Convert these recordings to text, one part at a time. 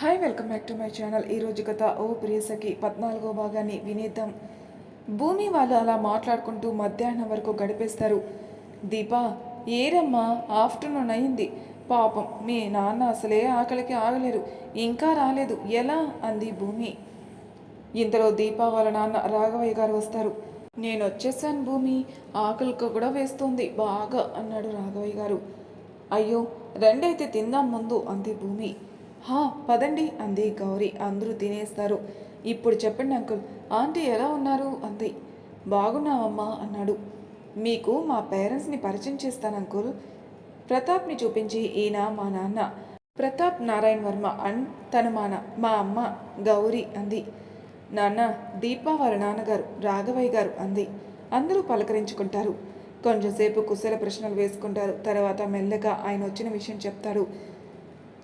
Hi welcome back to my channel ఈరోజు కథ ఓ ప్రియసకి పద్నాలుగో భాగాన్ని వినేద్దాం. భూమి వాళ్ళు అలా మాట్లాడుకుంటూ మధ్యాహ్నం వరకు గడిపేస్తారు. దీపా ఏరమ్మా ఆఫ్టర్నూన్ అయింది. పాపం మీ నాన్న అసలే ఆకలికి ఆగలేరు. ఇంకా రాలేదు. ఎలా? అంది భూమి. ఇంతలో దీపా వాళ్ళ నాన్న రాఘవయ్య గారు వస్తారు. నేను వచ్చేసాను భూమి. ఆకలికి కూడా వేస్తుంది. బాగా అన్నాడు రాఘవయ్య గారు. అయ్యో రెండైతే తిందాం ముందు అంది భూమి. హా పదండి అంది గౌరీ. అందరూ తినేస్తారు. ఇప్పుడు చెప్పండి అంకుల్ ఆంటీ ఎలా ఉన్నారు? అంది. బాగున్నావమ్మా అన్నాడు. మీకు మా పేరెంట్స్ని పరిచయం చేస్తాను అంకుల్. ప్రతాప్ని చూపించి ఈయన మా నాన్న. ప్రతాప్ నారాయణ వర్మ అన్ తన మాన మా అమ్మ గౌరీ అంది. నాన్న దీపా వాళ్ళ నాన్నగారు రాఘవయ్య గారు అంది. అందరూ పలకరించుకుంటారు. కొంచెంసేపు కుశల ప్రశ్నలు వేసుకుంటారు. తర్వాత మెల్లగా ఆయన వచ్చిన విషయం చెప్తాడు.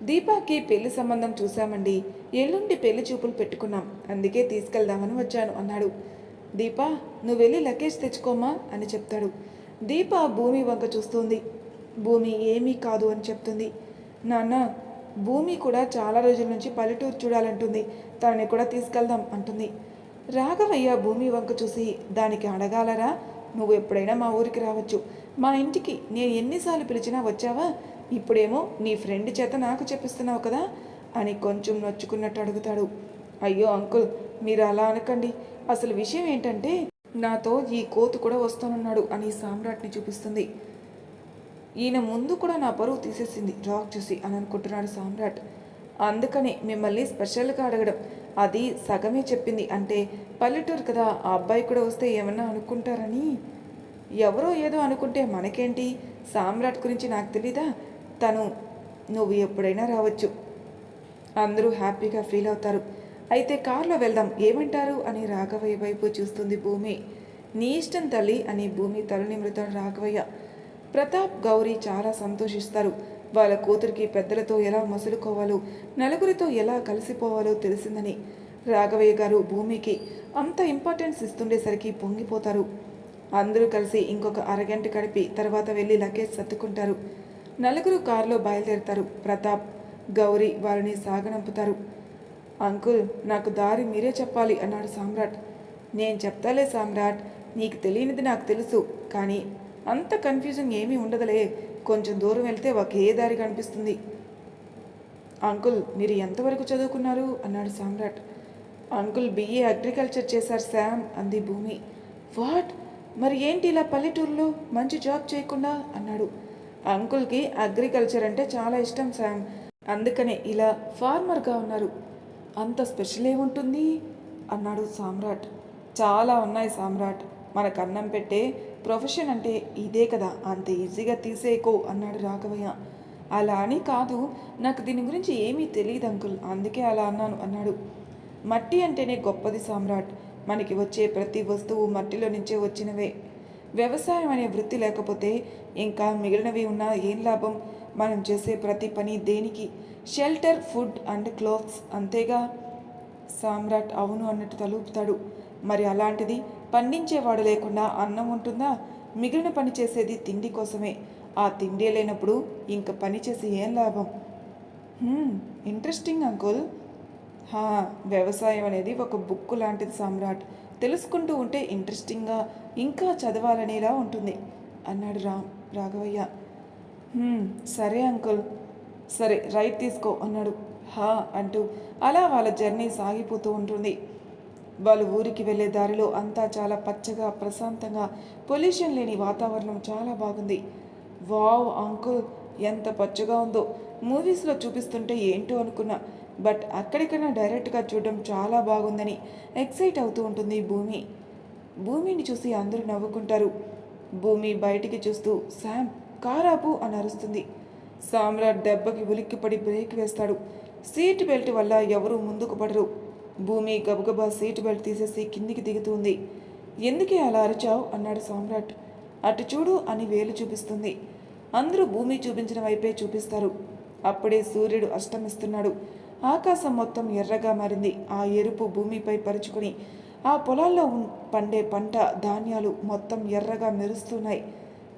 దీపాకి పెళ్ళి సంబంధం చూశామండి. ఎల్లుండి పెళ్ళి చూపులు పెట్టుకున్నాం. అందుకే తీసుకెళ్దామని వచ్చాను అన్నాడు. దీపా నువ్వు వెళ్ళి లగేజ్ తెచ్చుకోమా అని చెప్తాడు. దీప భూమి వంక చూస్తుంది. భూమి ఏమీ కాదు అని చెప్తుంది. నాన్న భూమి కూడా చాలా రోజుల నుంచి పల్లెటూరు చూడాలంటుంది. తనని కూడా తీసుకెళ్దాం అంటుంది. రాఘవయ్య భూమి వంక చూసి దానికి అడగాలరా? నువ్వు ఎప్పుడైనా మా ఊరికి రావచ్చు. మా ఇంటికి నేను ఎన్నిసార్లు పిలిచినా వచ్చావా? ఇప్పుడేమో నీ ఫ్రెండ్ చేత నాకు చెప్పిస్తున్నావు కదా అని కొంచెం నొచ్చుకున్నట్టు అడుగుతాడు. అయ్యో అంకుల్ మీరు అలా అనకండి. అసలు విషయం ఏంటంటే నాతో ఈ కోతు కూడా వస్తానన్నాడు అని సామ్రాట్ని చూపిస్తుంది. ఈయన ముందు కూడా నా పరువు తీసేసింది రాక్ చూసి అని అనుకుంటున్నాడు సామ్రాట్. అందుకనే మిమ్మల్ని స్పెషల్గా అడగడం. అది సగమే చెప్పింది. అంటే పల్లెటూరు కదా ఆ అబ్బాయి కూడా వస్తే ఏమన్నా అనుకుంటారని? ఎవరో ఏదో అనుకుంటే మనకేంటి? సామ్రాట్ గురించి నాకు తెలీదా? తను. నువ్వు ఎప్పుడైనా రావచ్చు. అందరూ హ్యాపీగా ఫీల్ అవుతారు. అయితే కార్లో వెళ్దాం. ఏమంటారు? అని రాఘవయ్య వైపు చూస్తుంది భూమి. నీ ఇష్టం తల్లి అని భూమి తల రాఘవయ్య. ప్రతాప్ గౌరీ చాలా సంతోషిస్తారు. వాళ్ళ కూతురికి పెద్దలతో ఎలా మసులుకోవాలో నలుగురితో ఎలా కలిసిపోవాలో తెలిసిందని రాఘవయ్య గారు భూమికి అంత ఇంపార్టెన్స్ ఇస్తుండేసరికి పొంగిపోతారు. అందరూ కలిసి ఇంకొక అరగంట గడిపి తర్వాత వెళ్ళి లగేజ్ సర్దుకుంటారు. నలుగురు కారులో బయలుదేరుతారు. ప్రతాప్ గౌరీ వారిని సాగనంపుతారు. అంకుల్ నాకు దారి మీరే చెప్పాలి అన్నాడు సామ్రాట్. నేను చెప్తాలే సామ్రాట్ నీకు తెలియనిది నాకు తెలుసు కానీ అంత కన్ఫ్యూజన్ ఏమీ ఉండదులే. కొంచెం దూరం వెళ్తే ఒకే దారి కనిపిస్తుంది. అంకుల్ మీరు ఎంతవరకు చదువుకున్నారు? అన్నాడు సామ్రాట్. అంకుల్ బిఏ అగ్రికల్చర్ చేశారు శామ్ అంది భూమి. వాట్? మరి ఏంటి ఇలా పల్లెటూరులో మంచి జాబ్ చేయకుండా? అన్నాడు. అంకుల్కి అగ్రికల్చర్ అంటే చాలా ఇష్టం శామ్ అందుకనే ఇలా ఫార్మర్గా ఉన్నారు. అంత స్పెషల్ ఏముంటుంది? అన్నాడు సామ్రాట్. చాలా ఉన్నాయి సామ్రాట్. మనకు అన్నం పెట్టే ప్రొఫెషన్ అంటే ఇదే కదా. అంత ఈజీగా తీసేయకో అన్నాడు రాఘవయ్య. అలా అని కాదు. నాకు దీని గురించి ఏమీ తెలియదు అంకుల్. అందుకే అలా అన్నాను అన్నాడు. మట్టి అంటేనే గొప్పది సామ్రాట్. మనకి వచ్చే ప్రతి వస్తువు మట్టిలో నుంచే వచ్చినవే. వ్యవసాయం అనే వృత్తి లేకపోతే ఇంకా మిగిలినవి ఉన్నా ఏం లాభం? మనం చేసే ప్రతి పని దేనికి? షెల్టర్ ఫుడ్ అండ్ క్లోత్స్ అంతేగా? సామ్రాట్ అవును అన్నట్టు తలుపుతాడు. మరి అలాంటిది పండించేవాడు లేకుండా అన్నం ఉంటుందా? మిగిలిన పని చేసేది తిండి కోసమే. ఆ తిండే లేనప్పుడు ఇంక పని చేసి ఏం లాభం? Interesting uncle. హా వ్యవసాయం అనేది ఒక బుక్ లాంటిది సామ్రాట్. తెలుసుకుంటూ ఉంటే ఇంట్రెస్టింగ్గా ఇంకా చదవాలనేలా ఉంటుంది అన్నాడు రా రాఘవయ్య. సరే అంకుల్. సరే రైట్ తీసుకో అన్నాడు. హా అంటూ అలా వాళ్ళ జర్నీ సాగిపోతూ ఉంటుంది. వాళ్ళు ఊరికి వెళ్ళే దారిలో అంతా చాలా పచ్చగా ప్రశాంతంగా పొల్యూషన్ లేని వాతావరణం చాలా బాగుంది. వావ్ అంకుల్ ఎంత పచ్చగా ఉందో. మూవీస్లో చూపిస్తుంటే ఏంటో అనుకున్నా. బట్ అక్కడికన్నా డైరెక్ట్గా చూడడం చాలా బాగుందని ఎక్సైట్ అవుతూ ఉంటుంది భూమి. భూమిని చూసి అందరూ నవ్వుకుంటారు. భూమి బయటికి చూస్తూ శామ్ కారాపు అని అరుస్తుంది. సామ్రాట్ దెబ్బకి ఉలిక్కిపడి బ్రేక్ వేస్తాడు. సీట్ బెల్ట్ వల్ల ఎవరూ ముందుకు పడరు. భూమి గబగబా సీట్ బెల్ట్ తీసేసి కిందికి దిగుతుంది. ఎందుకే అలా అరిచావు? అన్నాడు సామ్రాట్. అటు చూడు అని వేలు చూపిస్తుంది. అందరూ భూమి చూపించిన వైపే చూపిస్తారు. అప్పుడే సూర్యుడు అష్టమిస్తున్నాడు ఆకాశం మొత్తం ఎర్రగా మారింది. ఆ ఎరుపు భూమిపై పరుచుకుని ఆ పొలాల్లో పండే పంట ధాన్యాలు మొత్తం ఎర్రగా మెరుస్తున్నాయి.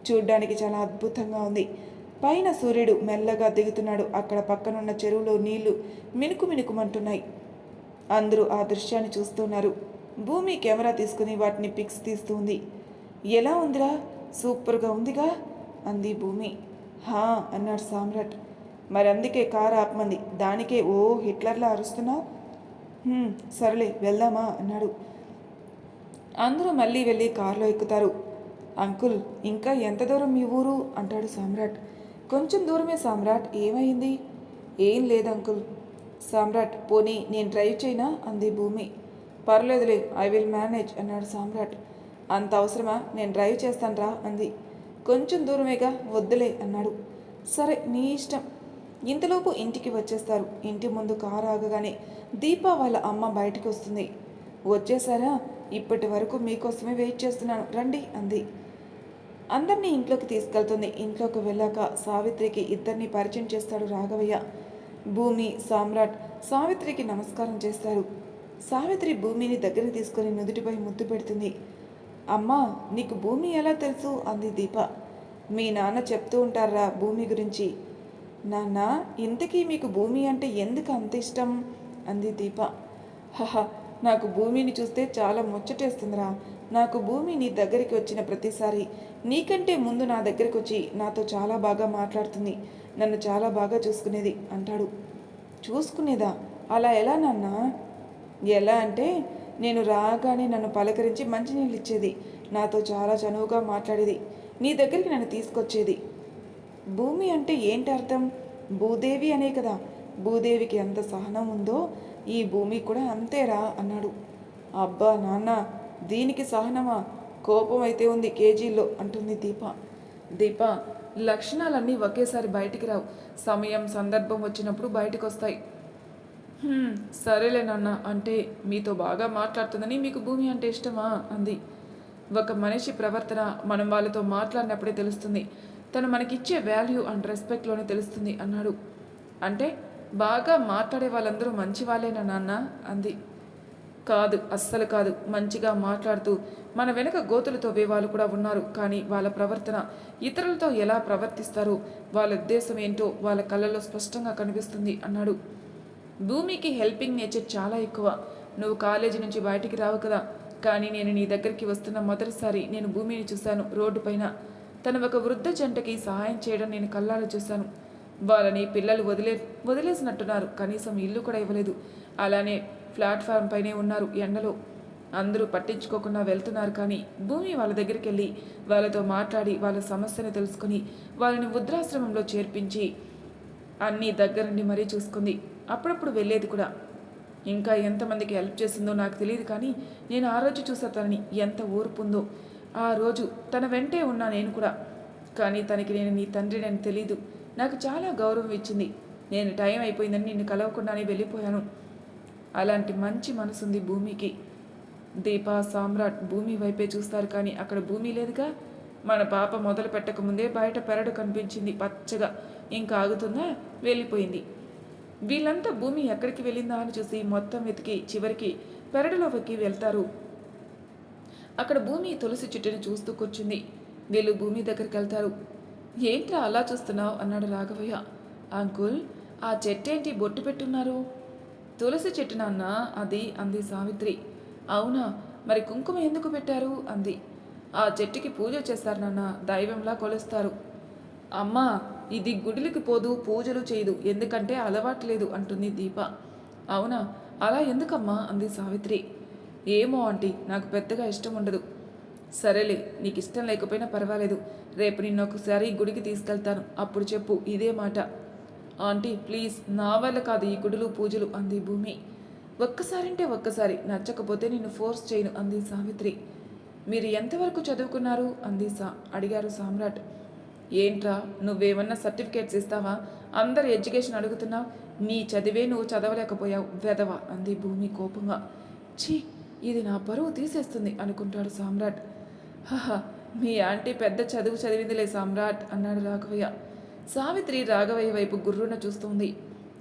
చూడ్డానికి చాలా అద్భుతంగా ఉంది. పైన సూర్యుడు మెల్లగా దిగుతున్నాడు. అక్కడ పక్కనున్న చెరువులో నీళ్ళు మినుకు మినుకుమంటున్నాయి. అందరూ ఆ దృశ్యాన్ని చూస్తున్నారు. భూమి కెమెరా తీసుకుని వాటిని పిక్స్ తీస్తుంది. ఎలా ఉందిరా? సూపర్గా ఉందిగా? అంది భూమి. హా! అన్నాడు సామ్రాట్. మరి అందుకే కారు ఆపమంది. దానికే ఓ హిట్లర్లా అరుస్తున్నావు? సరేలే వెళ్దామా అన్నాడు. అందరూ మళ్ళీ వెళ్ళి కారులో ఎక్కుతారు. అంకుల్ ఇంకా ఎంత దూరం మీ ఊరు? అంటాడు సామ్రాట్. కొంచెం దూరమే సామ్రాట్ ఏమైంది? ఏం లేదు అంకుల్. సామ్రాట్ పోనీ నేను డ్రైవ్ చేయనా? అంది భూమి. పర్లేదులే ఐ విల్ మేనేజ్ అన్నాడు సామ్రాట్. అంత అవసరమా? నేను డ్రైవ్ చేస్తానురా అంది. కొంచెం దూరమేగా వద్దులే అన్నాడు. సరే నీ ఇష్టం. ఇంతలోపు ఇంటికి వచ్చేస్తారు. ఇంటి ముందు కారు ఆగగానే దీప వాళ్ళ అమ్మ బయటికి వస్తుంది. వచ్చేసారా? ఇప్పటి వరకు మీకోసమే వెయిట్ చేస్తున్నాను. రండి అంది. అందరినీ ఇంట్లోకి తీసుకెళ్తుంది. ఇంట్లోకి వెళ్ళాక సావిత్రికి ఇద్దరిని పరిచయం చేస్తాడు రాఘవయ్య. భూమి సామ్రాట్ సావిత్రికి నమస్కారం చేస్తారు. సావిత్రి భూమిని దగ్గర తీసుకొని నుదుటిపై ముద్దు పెడుతుంది. అమ్మా నీకు భూమి ఎలా తెలుసు? అంది దీప. మీ నాన్న చెప్తూ ఉంటారా భూమి గురించి? నాన్న ఇంతకీ మీకు భూమి అంటే ఎందుకు అంత ఇష్టం? అంది దీప. హహ నాకు భూమిని చూస్తే చాలా ముచ్చటేస్తుందిరా. నాకు భూమి నీ దగ్గరికి వచ్చిన ప్రతిసారి. నీకంటే ముందు నా దగ్గరికి వచ్చి నాతో చాలా బాగా మాట్లాడుతుంది. నన్ను చాలా బాగా చూసుకునేది అంటాడు. చూసుకునేదా? అలా ఎలా నాన్న? ఎలా అంటే నేను రాగానే నన్ను పలకరించి మంచినీళ్ళు ఇచ్చేది. నాతో చాలా చనువుగా మాట్లాడేది. నీ దగ్గరికి నన్ను తీసుకొచ్చేది. భూమి అంటే ఏంటి అర్థం? భూదేవి అనే కదా. భూదేవికి ఎంత సహనం ఉందో ఈ భూమి కూడా అంతేరా అన్నాడు. అబ్బా నాన్న దీనికి సహనమా? కోపం అయితే ఉంది కేజీలో అంటుంది దీప. దీప లక్షణాలన్నీ ఒకేసారి బయటికి రావు. సమయం సందర్భం వచ్చినప్పుడు బయటకు వస్తాయి సరేలే నాన్న అంటే మీతో బాగా మాట్లాడుతుందని మీకు భూమి అంటే ఇష్టమా? అంది. ఒక మనిషి ప్రవర్తన మనం వాళ్ళతో మాట్లాడినప్పుడే తెలుస్తుంది. తను మనకిచ్చే వాల్యూ అండ్ రెస్పెక్ట్లోనే తెలుస్తుంది అన్నాడు. అంటే బాగా మాట్లాడే వాళ్ళందరూ మంచి వాళ్ళేనా నాన్న? అంది. కాదు అస్సలు కాదు. మంచిగా మాట్లాడుతూ మన వెనక గోతులతో వాళ్ళు కూడా ఉన్నారు. కానీ వాళ్ళ ప్రవర్తన ఇతరులతో ఎలా ప్రవర్తిస్తారు? వాళ్ళ ఉద్దేశం ఏంటో వాళ్ళ కళ్ళలో స్పష్టంగా కనిపిస్తుంది అన్నాడు. భూమికి హెల్పింగ్ నేచర్ చాలా ఎక్కువ. నువ్వు కాలేజీ నుంచి బయటికి రావు కదా. కానీ నేను నీ దగ్గరికి వస్తున్న మొదటిసారి నేను భూమిని చూశాను రోడ్డు పైన. తన ఒక వృద్ధ జంటకి సహాయం చేయడం నేను కళ్ళారా చూశాను. వాళ్ళని పిల్లలు వదిలే వదిలేసినట్టున్నారు. కనీసం ఇల్లు కూడా ఇవ్వలేదు. అలానే ప్లాట్ఫామ్ పైనే ఉన్నారు ఎండలో. అందరూ పట్టించుకోకుండా వెళ్తున్నారు కానీ భూమి వాళ్ళ దగ్గరికి వెళ్ళి వాళ్ళతో మాట్లాడి వాళ్ళ సమస్యను తెలుసుకుని వాళ్ళని వృద్ధాశ్రమంలో చేర్పించి అన్నీ దగ్గరుండి మరీ చూసుకుంది. అప్పుడప్పుడు వెళ్ళేది కూడా. ఇంకా ఎంతమందికి హెల్ప్ చేసిందో నాకు తెలియదు కానీ నేను ఆ రోజు చూసా తనని ఎంత ఓర్పు ఉందో. ఆ రోజు తన వెంటే ఉన్నా నేను కూడా. కానీ తనకి నేను నీ తండ్రి అని తెలీదు. నాకు చాలా గౌరవం ఇచ్చింది. నేను టైం అయిపోయిందని నిన్ను కలవకుండానే వెళ్ళిపోయాను. అలాంటి మంచి మనసుంది భూమికి. దీప సామ్రాట్ భూమి వైపే చూస్తారు కానీ అక్కడ భూమి లేదుగా. మన పాప మొదలు పెట్టకముందే బయట పెరడు కనిపించింది పచ్చగా. ఇంకా ఆగుతుందా? వెళ్ళిపోయింది. వీళ్ళంతా భూమి ఎక్కడికి వెళ్ళిందా అని చూసి మొత్తం వెతికి చివరికి పెరడులోకి వెళ్తారు. అక్కడ భూమి తులసి చెట్టుని చూస్తూ కూర్చుంది. వీళ్ళు భూమి దగ్గరికి వెళ్తారు. ఏంట్రా అలా చూస్తున్నావు? అన్నాడు రాఘవయ్య. అంకుల్ ఆ చెట్టేంటి బొట్టు పెట్టున్నారు? తులసి చెట్టు నాన్న అది అంది సావిత్రి. అవునా మరి కుంకుమ ఎందుకు పెట్టారు? అంది. ఆ చెట్టుకి పూజ చేస్తారు నాన్న దైవంలా కొలుస్తారు. అమ్మా ఇది గుడిలకి పోదు పూజలు చేయదు ఎందుకంటే అలవాటు లేదు అంటుంది దీప. అవునా అలా ఎందుకమ్మా? అంది సావిత్రి. ఏమో ఆంటీ. నాకు పెద్దగా ఇష్టం ఉండదు. సరేలే నీకు ఇష్టం లేకపోయినా పర్వాలేదు. రేపు నిన్న ఒకసారి గుడికి తీసుకెళ్తాను. అప్పుడు చెప్పు ఇదే మాట. ఆంటీ ప్లీజ్ నా వల్ల కాదు ఈ గుడులు పూజలు అంది భూమి. ఒక్కసారంటే ఒక్కసారి నచ్చకపోతే నిన్ను ఫోర్స్ చేయను అంది సావిత్రి. మీరు ఎంతవరకు చదువుకున్నారు? అంది సా అడిగారు సామ్రాట్. ఏంట్రా నువ్వేమన్నా సర్టిఫికేట్స్ ఇస్తావా? అందరు ఎడ్యుకేషన్ అడుగుతున్నావు నీ చదివే నువ్వు చదవలేకపోయావు వెదవ అంది భూమి కోపంగా. ఛీ ఇది నా పరువు తీసేస్తుంది అనుకుంటాడు సామ్రాట్. హహ మీ ఆంటీ పెద్ద చదువు చదివిందిలే సామ్రాట్ అన్నాడు రాఘవయ్య. సావిత్రి రాఘవయ్య వైపు గుర్రున చూస్తుంది.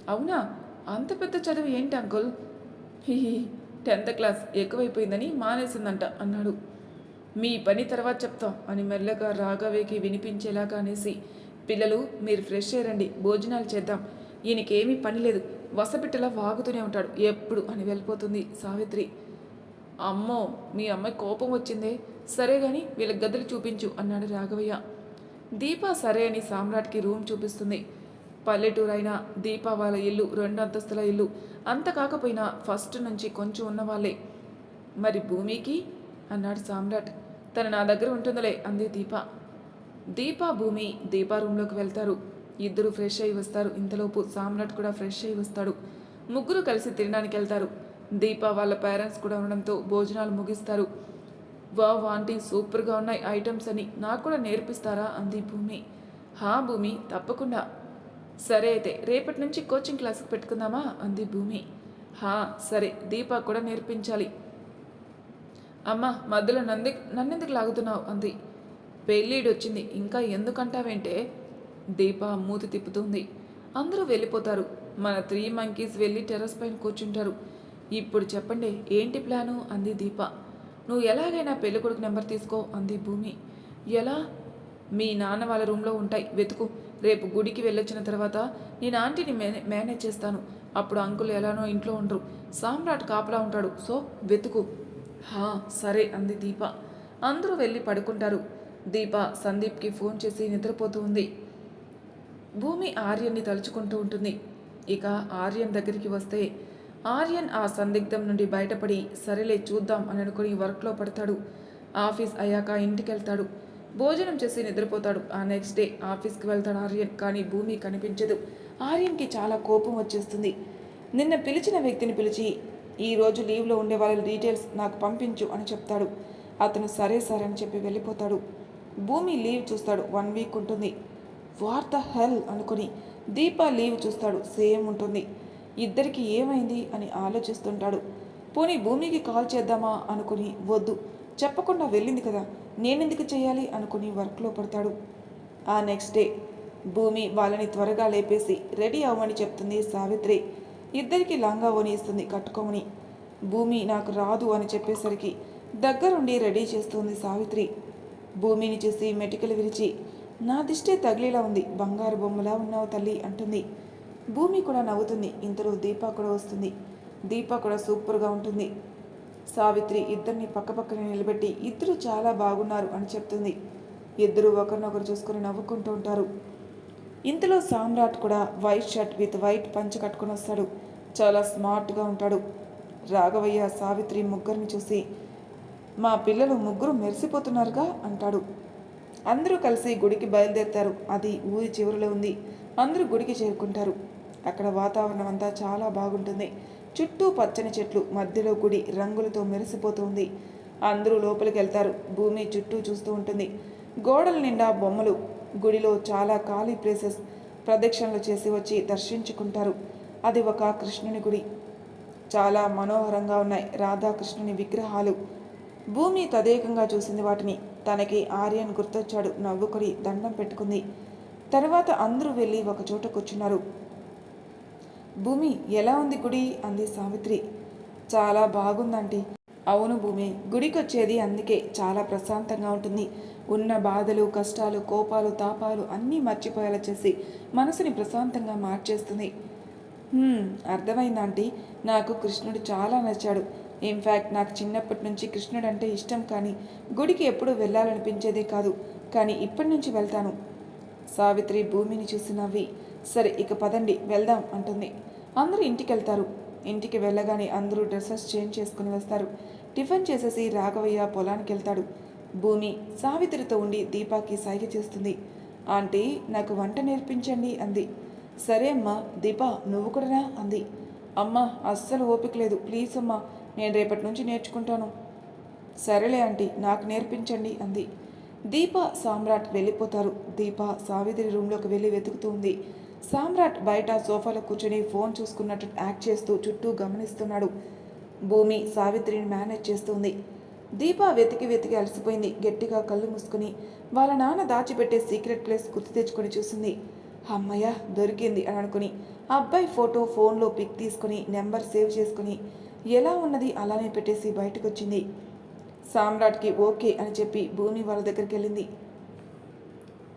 అవునా? అంత పెద్ద చదువు ఏంటి అంకుల్? హిహి టెన్త్ క్లాస్ ఎక్కువైపోయిందని మానేసిందంట అన్నాడు. మీ పని తర్వాత చెప్తాం అని మెల్లగా రాఘవయ్యకి వినిపించేలాగా అనేసి. పిల్లలు మీరు ఫ్రెష్ అయ్యండి భోజనాలు చేద్దాం. ఈయనకేమీ పని లేదు వసపిట్టలా వాగుతూనే ఉంటాడు ఎప్పుడు అని వెళ్ళిపోతుంది సావిత్రి. అమ్మో మీ అమ్మాయి కోపం వచ్చిందే. సరే గాని వీళ్ళ గదులు చూపించు అన్నాడు రాఘవయ్య. దీప సరే అని సామ్రాట్కి రూమ్ చూపిస్తుంది. పల్లెటూరు అయినా దీప వాళ్ళ ఇల్లు రెండు అంతస్తుల ఇల్లు. అంత కాకపోయినా ఫస్ట్ నుంచి కొంచెం ఉన్నవాళ్ళే. మరి భూమికి? అన్నాడు సామ్రాట్. తను నా దగ్గర ఉంటుందిలే అంది దీప. దీప భూమి దీప రూమ్లోకి వెళ్తారు. ఇద్దరు ఫ్రెష్ అయి వస్తారు. ఇంతలోపు సామ్రాట్ కూడా ఫ్రెష్ అయి వస్తాడు. ముగ్గురు కలిసి తినడానికి వెళ్తారు దీప వాళ్ళ పేరెంట్స్ కూడా ఉండడంతో భోజనాలు ముగిస్తారు. వావ్ ఆంటీ సూపర్గా ఉన్నాయి ఐటమ్స్ అని నాకు కూడా నేర్పిస్తారా అంది భూమి. హా భూమి తప్పకుండా. సరే అయితే రేపటి నుంచి కోచింగ్ క్లాస్కి పెట్టుకుందామా? అంది భూమి. హా సరే దీప కూడా నేర్పించాలి. అమ్మ మధ్యలో నంది నన్నెందుకు లాగుతున్నావు? అంది. పెళ్ళిడు వచ్చింది ఇంకా ఎందుకంటావేంటే? దీప మూతి తిప్పుతుంది. అందరూ వెళ్ళిపోతారు. మన త్రీ మంకీస్ వెళ్ళి టెర్రస్ పైన కూర్చుంటారు. ఇప్పుడు చెప్పండి ఏంటి ప్లాను? అంది దీప. నువ్వు ఎలాగైనా పెళ్ళికొడుకు నెంబర్ తీసుకో అంది భూమి. ఎలా? మీ నాన్న వాళ్ళ రూమ్లో ఉంటాయి. వెతుకు. రేపు గుడికి వెళ్ళొచ్చిన తర్వాత నేను ఆంటీని మేనే మేనేజ్ చేస్తాను. అప్పుడు అంకుల్ ఎలానో ఇంట్లో ఉండరు. సామ్రాట్ కాపలా ఉంటాడు. సో వెతుకు. హా సరే అంది దీప. అందరూ వెళ్ళి పడుకుంటారు. దీప సందీప్కి ఫోన్ చేసి నిద్రపోతూ ఉంది. భూమి ఆర్యన్ని తలుచుకుంటూ ఉంటుంది. ఇక ఆర్యన్ దగ్గరికి వస్తే ఆర్యన్ ఆ సందిగ్ధం నుండి బయటపడి సరేలే చూద్దాం అని అనుకుని వర్క్లో పడతాడు. ఆఫీస్ అయ్యాక ఇంటికి వెళ్తాడు భోజనం చేసి నిద్రపోతాడు. ఆ నెక్స్ట్ డే ఆఫీస్కి వెళ్తాడు ఆర్యన్ కానీ భూమి కనిపించదు. ఆర్యన్కి చాలా కోపం వచ్చేస్తుంది. నిన్న పిలిచిన వ్యక్తిని పిలిచి ఈ రోజు లీవ్లో ఉండే వాళ్ళ డీటెయిల్స్ నాకు పంపించు అని చెప్తాడు. అతను సరే సరే అని చెప్పి వెళ్ళిపోతాడు. భూమి లీవ్ చూస్తాడు. వన్ వీక్ ఉంటుంది. What the hell? అనుకుని దీప లీవ్ చూస్తాడు. సేమ్ ఉంటుంది. ఇద్దరికి ఏమైంది అని ఆలోచిస్తుంటాడు. పోనీ భూమికి కాల్ చేద్దామా అనుకుని వద్దు. చెప్పకుండా వెళ్ళింది కదా నేనెందుకు చేయాలి అనుకుని వర్క్లో పడతాడు. ఆ నెక్స్ట్ డే భూమి వాళ్ళని త్వరగా లేపేసి రెడీ అవ్వమని చెప్తుంది సావిత్రి. ఇద్దరికి లంగా ఓని ఇస్తుంది కట్టుకోమని. భూమి నాకు రాదు అని చెప్పేసరికి దగ్గరుండి రెడీ చేస్తుంది సావిత్రి. భూమిని చూసి మెటికలు విరిచి నా దిష్టే తగిలేలా ఉంది బంగారు బొమ్మలా ఉన్నావు తల్లి అంటుంది. భూమి కూడా నవ్వుతుంది. ఇంతలో దీప కూడా వస్తుంది. దీప కూడా సూపర్గా ఉంటుంది. సావిత్రి ఇద్దరిని పక్కపక్కనే నిలబెట్టి ఇద్దరు చాలా బాగున్నారు అని చెప్తుంది. ఇద్దరు ఒకరినొకరు చూసుకొని నవ్వుకుంటూ ఉంటారు. ఇంతలో సామ్రాట్ కూడా వైట్ షర్ట్ విత్ వైట్ పంచ కట్టుకొని వస్తాడు. చాలా స్మార్ట్గా ఉంటాడు. రాఘవయ్య సావిత్రి ముగ్గురిని చూసి మా పిల్లలు ముగ్గురు మెరిసిపోతున్నారుగా అంటాడు. అందరూ కలిసి గుడికి బయలుదేరుతారు. అది ఊరి చివరిలో ఉంది. అందరూ గుడికి చేరుకుంటారు. అక్కడ వాతావరణం అంతా చాలా బాగుంటుంది. చుట్టూ పచ్చని చెట్లు మధ్యలో గుడి రంగులతో మెరిసిపోతుంది. అందరూ లోపలికి వెళ్తారు భూమి చుట్టూ చూస్తూ ఉంటుంది. గోడల నిండా బొమ్మలు గుడిలో చాలా ఖాళీ ప్లేసెస్ ప్రదక్షిణలు చేసి వచ్చి దర్శించుకుంటారు. అది ఒక కృష్ణుని గుడి. చాలా మనోహరంగా ఉన్నాయి రాధాకృష్ణుని విగ్రహాలు. భూమి తదేకంగా చూసింది వాటిని. తనకి ఆర్యన్ గుర్తొచ్చాడు. నవ్వుకొని దండం పెట్టుకుంది. తర్వాత అందరూ వెళ్ళి ఒక చోట కూర్చున్నారు. భూమి ఎలా ఉంది గుడి? అంది సావిత్రి. చాలా బాగుందంటీ అవును భూమి గుడికొచ్చేది అందుకే చాలా ప్రశాంతంగా ఉంటుంది. ఉన్న బాధలు కష్టాలు కోపాలు తాపాలు అన్నీ మర్చిపోయేలా చేసి మనసుని ప్రశాంతంగా మార్చేస్తుంది. అర్థమైందంటీ నాకు కృష్ణుడు చాలా నచ్చాడు. ఇన్ఫ్యాక్ట్ నాకు చిన్నప్పటి నుంచి కృష్ణుడు అంటే ఇష్టం కానీ గుడికి ఎప్పుడూ వెళ్ళాలనిపించేదే కాదు. కానీ ఇప్పటి నుంచి వెళ్తాను. సావిత్రి భూమిని చూసి నవ్వి సరే ఇక పదండి వెళ్దాం అంటుంది. అందరూ ఇంటికి వెళ్తారు ఇంటికి వెళ్ళగానే అందరూ డ్రెస్సెస్ చేంజ్ చేసుకుని వస్తారు. టిఫిన్ చేసేసి రాఘవయ్య పొలానికి వెళ్తాడు భూమి సావిత్రితో ఉండి దీపాకి సైగ చేస్తుంది. ఆంటీ నాకు వంట నేర్పించండి అంది. సరే అమ్మా దీపా నువ్వు కూడానా అంది. అమ్మ అస్సలు ఓపిక లేదు. ప్లీజ్ అమ్మా నేను రేపటి నుంచి నేర్చుకుంటాను. సరేలే ఆంటీ నాకు నేర్పించండి అంది. దీప సామ్రాట్ వెళ్ళిపోతారు. దీప సావిత్రి రూమ్లోకి వెళ్ళి వెతుకుతూ ఉంది. సామ్రాట్ బయట సోఫాలో కూర్చొని ఫోన్ చూసుకున్నట్టు యాక్ట్ చేస్తూ చుట్టూ గమనిస్తున్నాడు. భూమి సావిత్రిని మేనేజ్ చేస్తుంది. దీప వెతికి వెతికి అలసిపోయింది. గట్టిగా కళ్ళు మూసుకుని వాళ్ళ నాన్న దాచిపెట్టే సీక్రెట్ ప్లేస్ గుర్తు తెచ్చుకొని చూసింది. అమ్మయ్య దొరికింది అని అనుకుని అబ్బాయి ఫోటో ఫోన్లో పిక్ తీసుకుని నెంబర్ సేవ్ చేసుకుని ఎలా ఉన్నది అలానే పెట్టేసి బయటకు వచ్చింది సామ్రాట్కి ఓకే అని చెప్పి భూమి వాళ్ళ దగ్గరికి వెళ్ళింది.